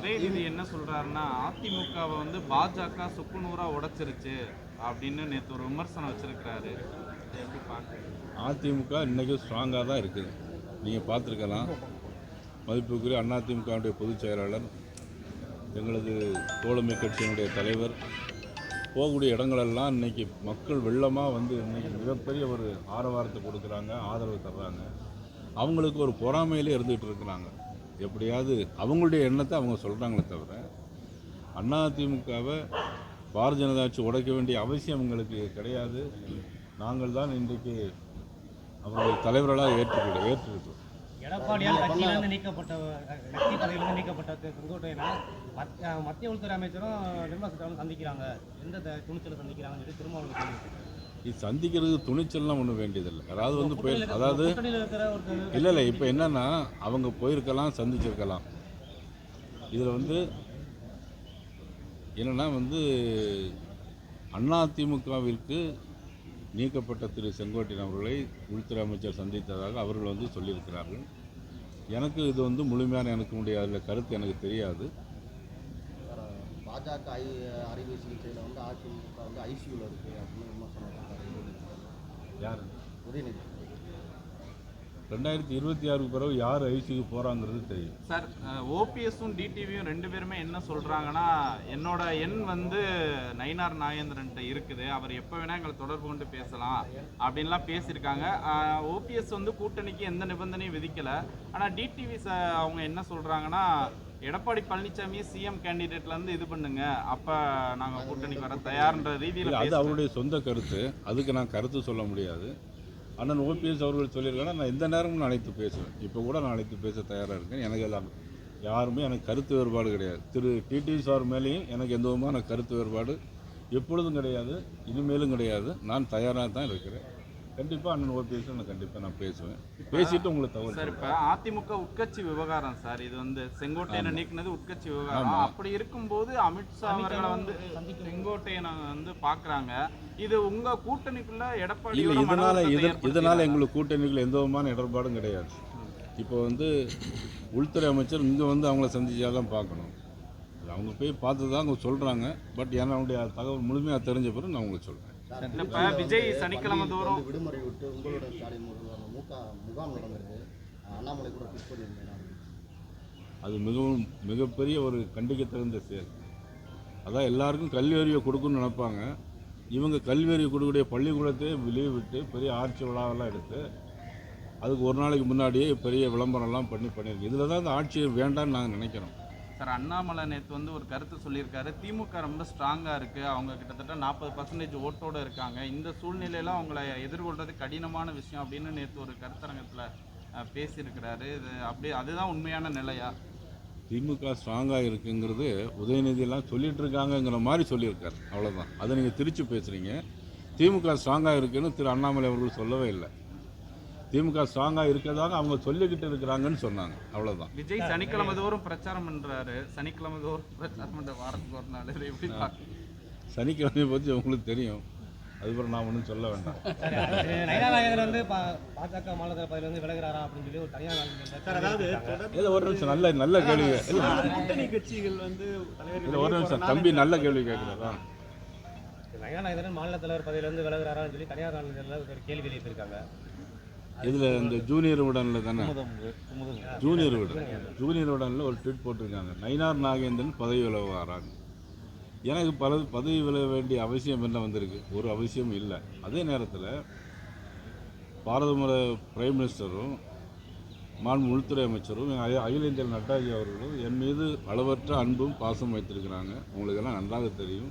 உதயநிதி என்ன சொல்றாருன்னா அதிமுகவை வந்து பாஜக சுக்குநூறா உடைச்சிருச்சு அப்படின்னு நேற்று ஒரு விமர்சனம் வச்சிருக்கிறாரு. அதிமுக இன்றைக்கும் ஸ்ட்ராங்காக தான் இருக்குது. நீங்கள் பார்த்துருக்கலாம். மதிப்புக்குரிய அதிமுகவுடைய பொதுச் செயலாளர் எங்களது தோழமை கட்சியினுடைய தலைவர் போகக்கூடிய இடங்களெல்லாம் இன்னைக்கு மக்கள் வெள்ளமாக வந்து இன்னைக்கு மிகப்பெரிய ஒரு ஆரவாரத்தை கொடுக்குறாங்க ஆதரவு தர்றாங்க. அவங்களுக்கு ஒரு பொறாமையிலே இருந்துகிட்டு இருக்கிறாங்க. எப்படியாவது அவங்களுடைய எண்ணத்தை அவங்க சொல்கிறாங்களே தவிர அதிமுகவை பாரதிய ஜனதா கட்சி உடைக்க வேண்டிய அவசியம் எங்களுக்கு கிடையாது. நாங்கள் தான் இன்றைக்கு அவர்கள் தலைவர்களாக ஏற்றுக்கிற ஏற்றிருக்கிறோம். எடப்பாடியால் கட்சியிலிருந்து நீக்கப்பட்ட கட்சி தலைவரிலிருந்து நீக்கப்பட்ட திரு மத்- மத்திய உள்துறை அமைச்சரும் நிர்மலா சீதாராமன் சந்திக்கிறாங்க. எந்த த- துணிச்சலை சந்திக்கிறாங்கன்னு சொல்லி திரும்ப இது சந்திக்கிறது துணிச்சல்லாம் ஒன்றும் வேண்டியதில்லை. யாராவது வந்து போய் அதாவது இல்லை இல்லை இப்போ என்னன்னா அவங்க போயிருக்கலாம் சந்திச்சிருக்கலாம். இதில் வந்து என்னன்னா வந்து அதிமுகவிற்கு நீக்கப்பட்ட திரு செங்கோட்டையன் அவர்களை உள்துறை அமைச்சர் சந்தித்ததாக அவர்கள் வந்து சொல்லியிருக்கிறார்கள். எனக்கு இது வந்து முழுமையான எனக்கு முடியாது கருத்து எனக்கு தெரியாது. பாஜக ஐ அறுவை சிகிச்சையில் வந்து அதிமுக வந்து ஐசியூவில் இருக்குது அப்படின்னு விமர்சனம் யார்? உதயநிதி. ரெண்டாயிரத்தி இருபத்தி ஆறுக்கு பிறகு யார் ஐசிக்கு போகிறாங்கிறது தெரியும். சார் ஓபிஎஸும் டிடிவியும் ரெண்டு பேருமே என்ன சொல்றாங்கன்னா என்னோட எண் வந்து நயினார் நாகேந்திரன்ட்ட இருக்குது. அவர் எப்போ வேணா எங்களை தொடர்பு கொண்டு பேசலாம் அப்படின்லாம் பேசியிருக்காங்க. ஓபிஎஸ் வந்து கூட்டணிக்கு எந்த நிபந்தனையும் விதிக்கல. ஆனால் டிடிவி அவங்க என்ன சொல்றாங்கன்னா எடப்பாடி பழனிசாமியை சிஎம் கேண்டிடேட்ல இருந்து இது பண்ணுங்க. அப்ப நாங்க கூட்டணிக்கு வர தயார்ன்ற ரீதியில அது. அவருடைய சொந்த கருத்து. அதுக்கு நான் கருத்து சொல்ல முடியாது. அண்ணன் ஓபிஎஸ் அவர்கள் சொல்லியிருக்காங்க நான் எந்த நேரமும் நான் அழைத்து பேசுவேன். இப்போ கூட நான் அழைத்து பேச தயாராக இருக்கேன். எனக்கு எல்லாம் யாருமே எனக்கு கருத்து வேறுபாடு கிடையாது. திரு டிடி சார் மேலேயும் எனக்கு எந்த விதமான கருத்து வேறுபாடு எப்பொழுதும் கிடையாது இனிமேலும் கிடையாது. நான் தயாராக தான் இருக்கிறேன். கண்டிப்பாக அண்ணன் ஓபிஎஸ் நான் கண்டிப்பாக நான் பேசுவேன். பேசிட்டு உங்களுக்கு தகவல் சார். இப்ப அதிமுக உட்கட்சி விவகாரம் சார். இது வந்து செங்கோட்டையனை நீக்கினது உட்கட்சி விவகாரம். அப்படி இருக்கும்போது அமித்ஷா அவர்களை வந்து செங்கோட்டையனை வந்து பாக்குறாங்க. இது உங்க கூட்டணிக்குள்ள எடப்பாடி இல்லை இதனால் இதன் இதனால் எங்களுக்கு கூட்டணிகள் எந்த விதமான இடர்பாடும் கிடையாது. இப்போ வந்து உள்துறை அமைச்சர் இங்கே வந்து அவங்கள சந்திச்சா தான் பார்க்கணும். அவங்க போய் பார்த்து தான் அவங்க சொல்கிறாங்க பட் என்னுடைய தகவல் முழுமையாக தெரிஞ்ச பிறகு நான் உங்களுக்கு சொல்கிறேன் இப்ப விஜய் சனிக்கிழமை தோறும்? விடுமுறை விட்டு உங்களோட ஸ்டாலின் முக முகாம் நடந்திருக்கு அண்ணாமலை கூட ஃபிக்ஸ் பண்ணியிருந்தேன் அது மிகவும் மிகப்பெரிய ஒரு கண்டிக்கத்தகுந்த செயல். அதான் எல்லாருக்கும் கல்வி அறிவை கொடுக்கணும்னு நினைப்பாங்க. இவங்க கல்வி அறிவு கொடுக்கக்கூடிய பள்ளிக்கூடத்தையே லீவ் விட்டு பெரிய ஆட்சி விழாவெல்லாம் எடுத்து அதுக்கு ஒரு நாளைக்கு முன்னாடியே பெரிய விளம்பரம்லாம் பண்ணி பண்ணியிருக்கு. இதில் தான் இந்த ஆட்சி வேண்டாம்னு நாங்கள் நினைக்கிறோம். சார் அண்ணாமலை நேற்று வந்து ஒரு கருத்து சொல்லியிருக்காரு. திமுக ரொம்ப ஸ்ட்ராங்காக இருக்குது அவங்க கிட்டத்தட்ட நாற்பது பர்சன்டேஜ் ஓட்டோடு இருக்காங்க. இந்த சூழ்நிலையில் அவங்கள எதிர்கொள்வது கடினமான விஷயம் அப்படின்னு நேற்று ஒரு கருத்தரங்கத்தில் பேசியிருக்கிறாரு. இது அப்படியே அதுதான் உண்மையான நிலையா? திமுக ஸ்ட்ராங்காக இருக்குங்கிறது உதயநிதியெல்லாம் சொல்லிட்டு இருக்காங்கங்கிற மாதிரி சொல்லியிருக்காரு. அவ்வளோதான் அதை நீங்கள் திருச்சி பேசுகிறீங்க திமுக ஸ்ட்ராங்காக இருக்குன்னு திரு அண்ணாமலை அவர்கள் சொல்லவே இல்லை. திமுக ஸ்ட்ராங்காக இருக்கிறதாக அவங்க சொல்லிக்கிட்டு இருக்கிறாங்கன்னு சொன்னாங்க. அவ்வளோதான் விஜய் சனிக்கிழமை தோறும் பிரச்சாரம் பண்றாரு. சனிக்கிழமை தோறும் பிரச்சாரம் பண்ற வாரத்துக்கு ஒரு நாள். இதை எப்படி பார்க்க சனிக்கிழமையை பற்றி உங்களுக்கு தெரியும். அதுக்கப்புறம் நான் ஒன்றும் சொல்ல வேண்டாம். நயனா நாயகர் வந்து பா- பாஜக மாநில பதவியில இருந்து விலகுறாரா அப்படின்னு சொல்லி ஒரு தனியார் இல்லை ஒரு நிமிஷம் நல்ல நல்ல கேள்வி. கூட்டணி கட்சிகள் வந்து தலைவர் இல்லை ஒரு நிமிஷம் தம்பி நல்ல கேள்வி கேட்குறதா நயனா நாயகர் மாநில தலைவர் பதவியில இருந்து விலகுறாரான்னு சொல்லி தனியார் ஒரு கேள்வி எழுப்பியிருக்காங்க. இதில் இந்த ஜூனியர் உடனில் தானே? ஜூனியர் உடன் ஜூனியர் உடனில் ஒரு ட்வீட் போட்டிருக்காங்க. நயினார் நாகேந்திரன் பதவி விலகுவாராங்க எனக்கு பல பதவி விலக வேண்டிய அவசியம் என்ன வந்திருக்கு? ஒரு அவசியம் இல்லை. அதே நேரத்தில் பாரதமுறை பிரைம் மினிஸ்டரும் மாண்பு உள்துறை அமைச்சரும் அகில அகில இந்திய நட்டாஜி அவர்களும் என் மீது அளவற்ற அன்பும் பாசம் வைத்திருக்கிறாங்க. உங்களுக்கெல்லாம் நன்றாக தெரியும்.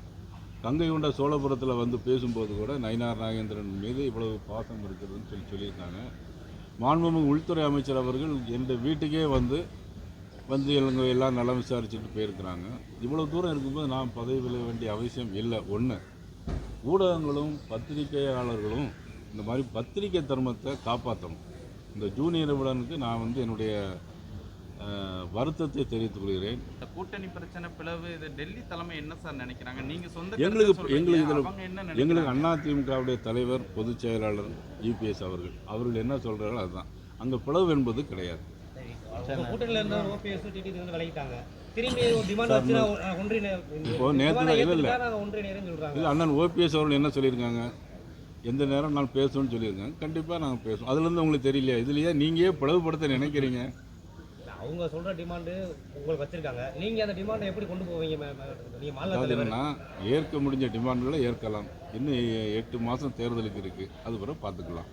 கங்கை கொண்ட சோழபுரத்தில் வந்து பேசும்போது கூட நயினார் நாகேந்திரன் மீது இவ்வளவு பாசம் இருக்கிறதுன்னு சொல்லி சொல்லியிருக்காங்க. மாண்புமிகு உள்துறை அமைச்சர் அவர்கள் என் வீட்டுக்கே வந்து வந்து எங்க எல்லாம் நலம் விசாரிச்சுட்டு போயிருக்கிறாங்க. இவ்வளோ தூரம் இருக்கும்போது நான் பதவி விளைய வேண்டிய அவசியம் இல்லை. ஒன்று ஊடகங்களும் பத்திரிகையாளர்களும் இந்த மாதிரி பத்திரிகை தர்மத்தை காப்பாற்றணும் இந்த ஜூனியர் உடனுக்கு நான் வந்து என்னுடைய வருத்தத்தை தெரிவித்துக் கொள்கிறேன். இந்த கூட்டணி பிரச்சனை பிளவு இது டெல்லி தலைமை என்ன சார் நினைக்கிறாங்க? நீங்க சொந்த எங்களுக்கு எங்களுக்கு. இதில் எங்களுக்கு நினைக்கிறாங்க அதிமுகவுடைய தலைவர் பொதுச் செயலாளர் இபிஎஸ் அவர்கள். அவர்கள் என்ன சொல்கிறாரோ அதுதான். அங்கே பிளவு என்பது கிடையாது. இப்போ கூட்டணியில் இருந்த ஓபிஎஸ் டிடி வந்து விலகிட்டாங்க. திரும்பி ஒரு டிமாண்ட் வச்சு நான் ஒன்றிய இப்போ நேத்து நான் இல்ல, இது அண்ணன் ஓபிஎஸ் அவர்கள் என்ன சொல்லியிருக்காங்க? எந்த நேரம் நான் பேசணும்னு சொல்லியிருக்காங்க. கண்டிப்பாக நாங்கள் பேசுவோம். அதுலேருந்து உங்களுக்கு தெரியலையா? இதுலையே நீங்கள் பிளவுபடுத்த நினைக்கிறீங்க? அவங்க சொல்ற டிமாண்டு உங்களுக்கு வச்சிருக்காங்க. நீங்க அந்த டிமாண்டை எப்படி கொண்டு போவீங்க மாநில என்னன்னா ஏற்க முடிஞ்ச டிமாண்டுகளை ஏற்கலாம். இன்னும் எட்டு மாதம் தேர்தலுக்கு இருக்குது அது பிறகு பார்த்துக்கலாம்.